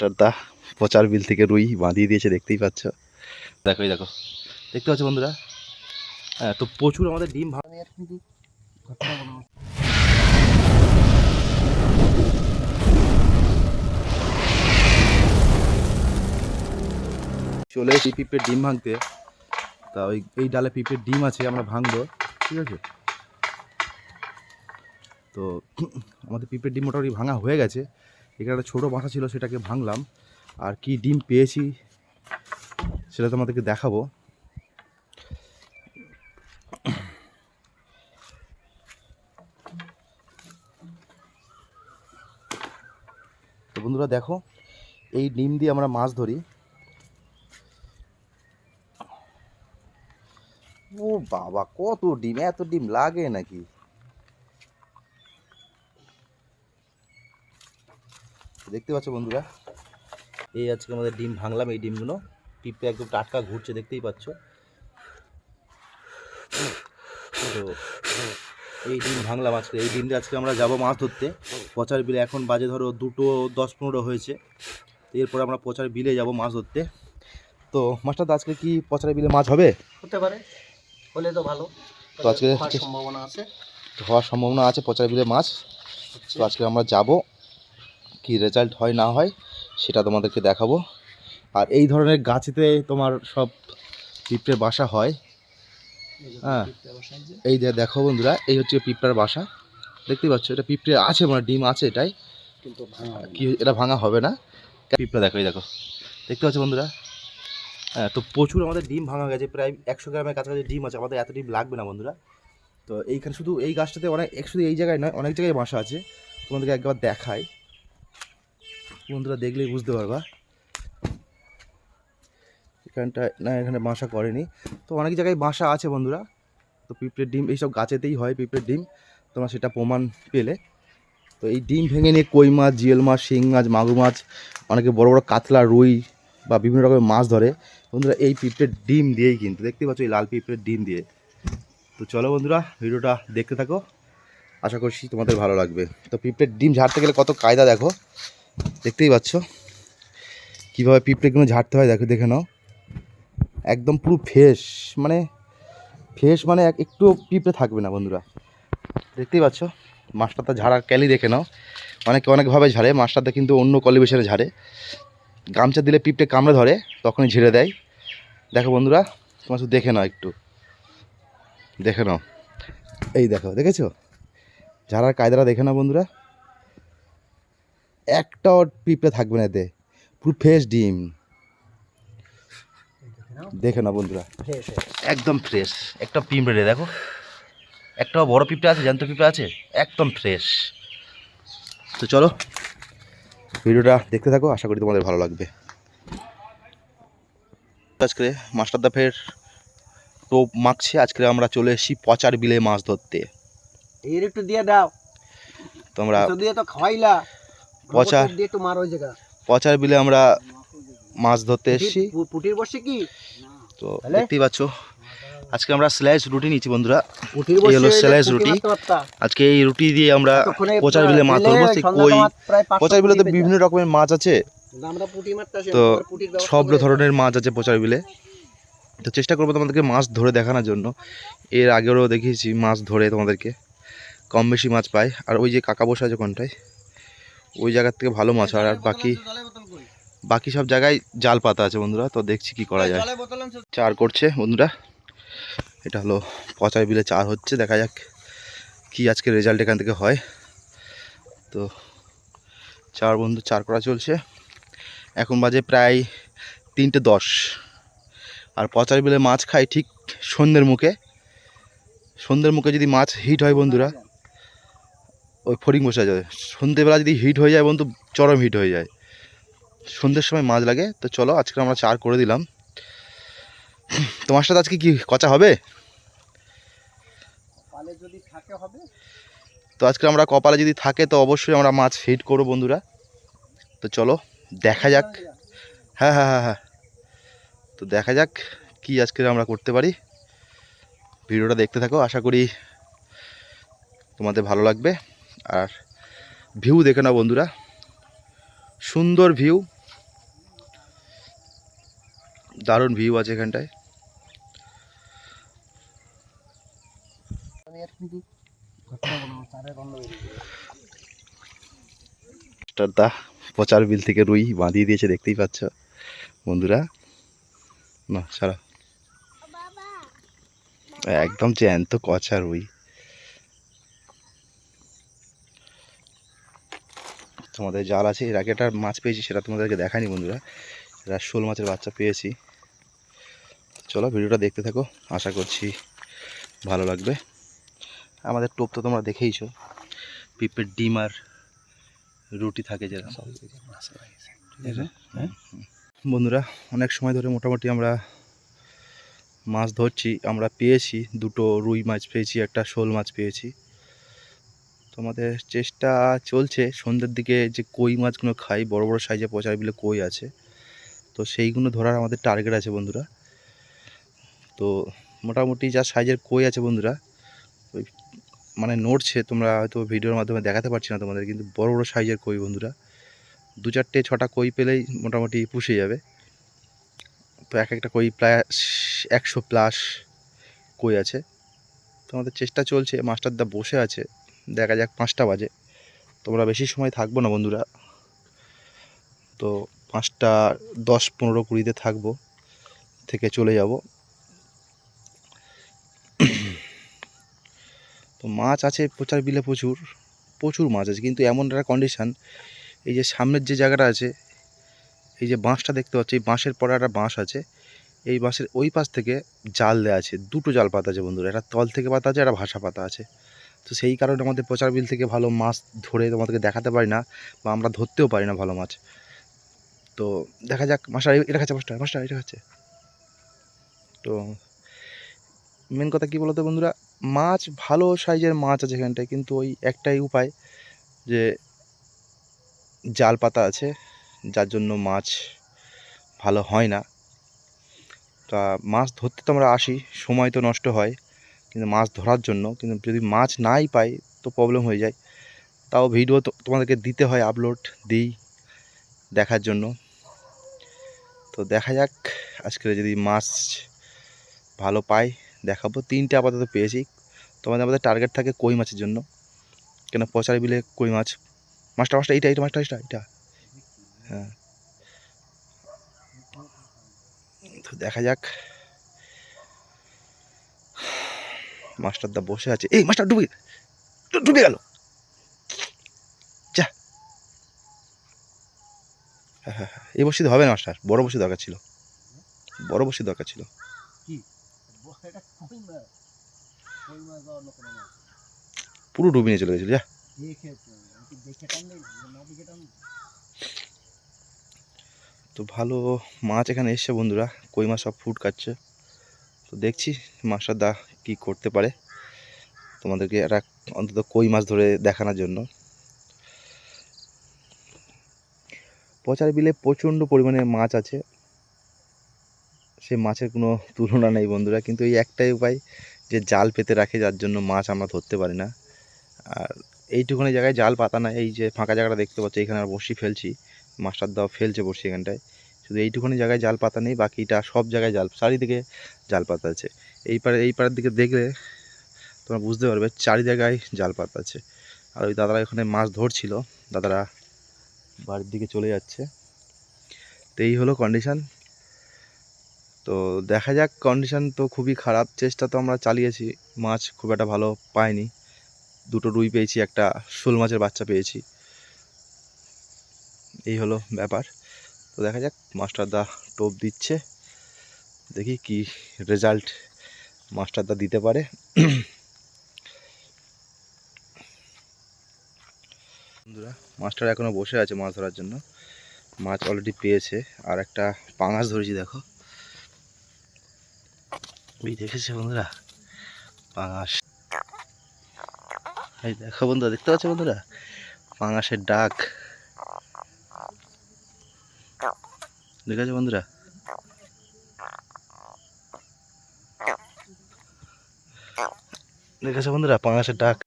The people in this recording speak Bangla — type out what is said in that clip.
মাস্টার দা পচার বিল থেকে রুই বাঁধিয়ে দিয়েছে দেখতেই পাচ্ছ। দেখো দেখো। দেখতে পাচ্ছ বন্ধুরা? হ্যাঁ তো প্রচুর আমাদের ডিম ভাঙা কিন্তু চলে এসেছি পিঁপড়ের ডিম ভাঙতে। তা ওই এই ডালে পিঁপড়ের ডিম আছে আমরা ভাঙবো ঠিক আছে? তো আমাদের পিঁপড়ের ডিম মোটামুটি ভাঙা হয়ে গেছে। এখানে একটা ছোটো বাসা ছিল, সেটাকে ভাঙলাম। আর কি ডিম পেয়েছি, সেটা তোমাদেরকে দেখাবো। তো বন্ধুরা দেখো, এই ডিম দিয়ে আমরা মাছ ধরি। ও বাবা, কত ডিম, এত ডিম লাগে নাকি? দেখতে পাচ্ছ বন্ধুরা? এই আজকে আমাদের ডিম ভাঙলাম এই ডিমগুলো। পিঁপড়ে একদম টাটকা ঘুরছে দেখতেই পাচ্ছ। তো এই ডিম ভাঙলাম আজকে। এই ডিম দিয়ে আজকে আমরা যাব মাছ ধরতে। পচার বিলে এখন বাজে ধরো দুটো দশ পনেরো হয়েছে। এরপর আমরা পচার বিলে যাব মাছ ধরতে। তো মাছটা তো আজকে কি পচার বিলে মাছ হবে? হতে পারে। হলে তো ভালো। তো আজকে সম্ভাবনা আছে। হওয়ার সম্ভাবনা আছে পচার বিলে মাছ। তো আজকে আমরা যাব কি রেজাল্ট হয় না হয় সেটা তোমাদেরকে দেখাবো। আর এই ধরনের গাছেতে তোমার সব পিঁপড়ের বাসা হয়। হ্যাঁ। এই যে দেখো বন্ধুরা এই হচ্ছে পিঁপড়ার বাসা। দেখতেই পাচ্ছ এটা পিঁপড়ে আছে মানে ডিম আছে এটাই। কিন্তু কি এটা ভাঙা হবে না। পিঁপড়া দেখো এই দেখো। দেখতে পাচ্ছ বন্ধুরা? হ্যাঁ তো প্রচুর আমাদের ডিম ভাঙা গেছে প্রায় একশো গ্রামের কাছাকাছি ডিম আছে আমাদের এত ডিম লাগবে না বন্ধুরা। তো এইখানে শুধু এই গাছটাতে অনেক শুধু এই জায়গায় নয় অনেক জায়গায় বাসা আছে। তোমাদেরকে একবার দেখাই। বন্ধুরা দেখলেই বুঝতে পারবা। এখানটা না, এখানে বাসা করেনি। তো অনেক জায়গায় বাসা আছে বন্ধুরা। তো পিঁপড়ের ডিম, এইসব গাছেতেই হয় পিঁপড়ের ডিম। তোমরা সেটা প্রমাণ পেলে। তো এই ডিম ভেঙে নিয়ে কই মাছ, জিয়েল মাছ, শিং মাছ, মাগুর মাছ, অনেকে বড় বড় কাতলা, রুই বা বিভিন্ন রকমের মাছ ধরে। বন্ধুরা এই পিঁপড়ের ডিম দিয়েই কিন্তু, দেখতে পাচ্ছ এই লাল পিঁপড়ের ডিম দিয়ে। তো চলো বন্ধুরা, ভিডিওটা দেখতে থাকো। আশা করছি তোমাদের ভালো লাগবে। তো পিঁপড়ের ডিম ঝাড়তে গেলে কত কায়দা দেখো। দেখতেই পাচ্ছ। কীভাবে পিঁপড়েগুলো ঝাড়তে হয়, দেখো, দেখে নাও। একদম পুরো ফ্রেশ মানে ফ্রেশ মানে এক- একটুও পিঁপড়ে থাকবে না বন্ধুরা। দেখতেই পাচ্ছ, মাছটাতে ঝাড়া ক্যালি দেখে নাও। অনেকে অনেকভাবে ঝাড়ে, মাছটাতে কিন্তু অন্য কলিবেশনে ঝাড়ে। গামছা দিলে পিঁপড়ে কামড়ে ধরে, তখনই ঝেড়ে দেয়। দেখো বন্ধুরা, তোমার শুধু দেখে নাও একটু। দেখে নাও। এই দেখো, দেখেছ? ঝাড়ার কায়দাটা দেখে নাও বন্ধুরা। একটাও পিঁপড়ে থাকবে না এতে। পুরো ফ্রেশ ডিম। দেখে নাও বন্ধুরা। একদম ফ্রেশ একটা পিঁপড়ে দেখো। একটা বড় পিঁপড়ে আছে জ্যান্ত পিঁপড়ে আছে একদম ফ্রেশ তো চলো ভিডিওটা দেখতে থাকো আশা করি তোমাদের ভালো লাগবে। আজকে মাস্টারদা ফের টোপ মাখছে আজকে আমরা চলে এসেছি পচার বিলে মাছ ধরতে। এর একটু দিয়ে দাও। তোমরা তো দিয়ে তো খাওয়াইলা পচা। রবট দিয়ে মার ওই জায়গা। পচার বিলে আমরা মাছ ধরতে এসেছি। পুটির- বসে কি? তো? দেখতেই পাচ্ছ আজকে আমরা স্ল্যাশ রুটি নিচ্ছি বন্ধুরা। এই হলো পুঁটি রুটি। আজকে এই রুটি দিয়ে আমরা পচার বিলে মাছ ধরবো সেই কই পচার বিলে তো বিভিন্ন রকমের মাছ আছে। তো সব ধরনের মাছ আছে পচার বিলে। তো চেষ্টা করব তোমাদেরকে মাছ ধরে দেখানোর জন্য। এর আগেও দেখিয়েছি মাছ ধরে তোমাদেরকে। কম বেশি মাছ পাই আর ওই যে কাকা বসে আছে কোনটায় ওই জায়গার থেকে ভালো মাছ হয়। আর বাকি? বাকি সব জায়গায় জাল পাতা আছে বন্ধুরা, তো দেখছি কি করা যায়? চার করছে বন্ধুরা। এটা হলো পচার বিলে চার হচ্ছে, দেখা যাক কি আজকে রেজাল্ট এখান থেকে হয়। তো চার বন্ধু, চার করা চলছে। এখন বাজে প্রায় তিনটে দশ। আর পচার বিলে মাছ খাই ঠিক সন্ধ্যের মুখে। সন্ধ্যের মুখে যদি মাছ হিট হয় বন্ধুরা ওই ফড়িং বসে যায় সন্ধ্যেবেলা যদি হিট হয়ে যায় বন্ধু চরম হিট হয়ে যায়। সন্ধ্যের সময় মাছ লাগে তো চলো আজকে আমরা চার করে দিলাম। তোমার সাথে আজকে কি কচা হবে? তো আজকে আমরা কপালে যদি থাকে তো অবশ্যই আমরা মাছ হিট করব বন্ধুরা। তো চলো দেখা যাক। হ্যাঁ হ্যাঁ হ্যাঁ হ্যাঁ। তো দেখা যাক কি আজকে আমরা করতে পারি। ভিডিওটা দেখতে থাকো আশা করি তোমাদের ভালো লাগবে। আর ভিউ দেখে নাও বন্ধুরা। সুন্দর ভিউ। দারুণ ভিউ আছে এখানটায়। দা, পচার বিল থেকে রুই বাঁধিয়ে দিয়েছে, দেখতেই পাচ্ছ বন্ধুরা। না সারা একদম জ্যান্ত কচা রুই। তোমাদের জাল আছে এর আগে একটা মাছ পেয়েছি সেটা তোমাদেরকে দেখানি বন্ধুরা। এরা শোল মাছের বাচ্চা পেয়েছি। চলো ভিডিওটা দেখতে থাকো আশা করছি ভালো লাগবে। আমাদের টোপ তো তোমরা দেখেইছো। পিঁপের ডিম আর রুটি থাকে যেরকম। হ্যাঁ? বন্ধুরা অনেক সময় ধরে মোটামুটি আমরা মাছ ধরছি আমরা পেয়েছি দুটো রুই মাছ পেয়েছি একটা শোল মাছ পেয়েছি। তোমাদের চেষ্টা চলছে। সন্ধ্যের দিকে যে কই মাছগুলো খাই, বড় বড় সাইজে পচার বিলে কই আছে। তো সেইগুলো ধরার আমাদের টার্গেট আছে বন্ধুরা। তো মোটামুটি যা সাইজের কই আছে বন্ধুরা, ওই মানে নড়ছে, তোমরা হয়তো ভিডিওর মাধ্যমে দেখাতে পারছি না তোমাদের, কিন্তু বড় বড় সাইজের কই বন্ধুরা। দু চারটে, ছটা কই পেলেই মোটামুটি পুষে যাবে। তো এক একটা কই প্রায় একশো প্লাস কই আছে। তো আমাদের চেষ্টা চলছে, মাস্টারদা বসে আছে। দেখা যাক পাঁচটা বাজে। তোমরা বেশি সময় থাকব না বন্ধুরা। তো পাঁচটা দশ পনেরো কুড়িতে থাকব, থেকে চলে যাব। তো মাছ আছে প্রচার বিলে প্রচুর প্রচুর মাছ আছে, কিন্তু এমন একটা কন্ডিশান এই যে সামনের যে জায়গাটা আছে, এই যে বাঁশটা দেখতে পাচ্ছি, এই বাঁশের পরে একটা বাঁশ আছে, এই বাঁশের ওই পাশ থেকে জাল দেওয়া আছে, দুটো জাল পাতা আছে বন্ধুরা, একটা তল থেকে পাতা আছে, একটা ভাষা পাতা আছে। তো সেই কারণে আমাদের প্রচার বিল থেকে ভালো মাছ ধরে তোমাদেরকে দেখাতে পারি না বা আমরা ধরতেও পারি না ভালো মাছ। তো দেখা যাক মাছটা এটা খাচ্ছে মাছটা মাছটা এটা খাচ্ছে। তো মেন কথা কী বলতো বন্ধুরা? মাছ ভালো সাইজের মাছ আছে এখানটায়, কিন্তু ওই একটাই উপায় যে জাল পাতা আছে, যার জন্য মাছ ভালো হয় না। তা মাছ ধরতে তো আমরা আসি, সময় তো নষ্ট হয়। কিন্তু মাছ ধরার জন্য, কিন্তু যদি মাছ নাই পাই তো প্রবলেম হয়ে যায়। তাও ভিডিও তো তোমাদেরকে দিতে হয় আপলোড দিই দেখার জন্য। তো দেখা যাক, আজকে যদি মাছ ভালো পাই, দেখাবো। তিনটে আপাতত পেয়েছি। তোমাদের আমাদের টার্গেট থাকে কই মাছের জন্য। কেন পচারি বিলে কই মাছ? মাছটা মাছটা, এইটা এইটা, মাছটা, এইটা এইটা। হ্যাঁ। তো দেখা যাক। মাস্টার দা বসে আছে। এই মাছটা ডুবে ডুবে গেল। যা। হ্যাঁ হ্যাঁ হ্যাঁ, এই বসিতে হবে না মাস্টার। বড় বসি দরকার ছিল। বড় বসি দরকার ছিল। পুরো ডুবে নিয়ে চলে গেছিল যা। তো ভালো মাছ এখানে এসছে বন্ধুরা। কই মাছ সব ফুট কাটছে তো দেখছি মাস্টার দা কী করতে পারে? তোমাদেরকে একটা অন্তত কই মাছ ধরে দেখানোর জন্য। পচার বিলে প্রচণ্ড পরিমাণে মাছ আছে। সে মাছের কোনো তুলনা নেই বন্ধুরা, কিন্তু এই একটাই উপায় যে জাল পেতে রাখে, যার জন্য মাছ আমরা ধরতে পারি না। আর এইটুকুনি জায়গায় জাল পাতা না, এই যে ফাঁকা জায়গাটা দেখতে পাচ্ছি, এখানে আর বসি ফেলছি, মাস্টার দাও ফেলছে বসি এখানটায়। শুধু এইটুকুনি জায়গায় জাল পাতা নেই, বাকিটা সব জায়গায় জাল, চারিদিকে জাল পাতা আছে। এই পারে, এই পাড়ের দিকে দেখলে তোমরা বুঝতে পারবে চারি জায়গায় জাল পাতা আছে। আর ওই দাদারা এখানে মাছ ধরছিল, দাদারা বাড়ির দিকে চলে যাচ্ছে। তো এই হলো কন্ডিশান তো দেখা যাক কন্ডিশান তো খুবই খারাপ, চেষ্টা তো আমরা চালিয়েছি, মাছ খুব একটা ভালো পাইনি। দুটো রুই পেয়েছি, একটা শোল মাছের বাচ্চা পেয়েছি। এই হলো ব্যাপার। তো দেখা যাক মাস্টার দা টোপ দিচ্ছে, দেখি কি রেজাল্ট মাস্টার দা দিতে পারে। বন্ধুরা মাস্টার এখনও বসে আছে মাছ ধরার জন্য। মাছ অলরেডি পেয়েছে, আর একটা পাঙাশ ধরেছি, দেখো। ওই দেখেছে বন্ধুরা? পাঙাশ। এই দেখো বন্ধুরা, দেখতে পাচ্ছ বন্ধুরা? পাঙাশের ডাক। দেখেছ বন্ধুরা? দেখেছ বন্ধুরা পাঙাশের ডাক।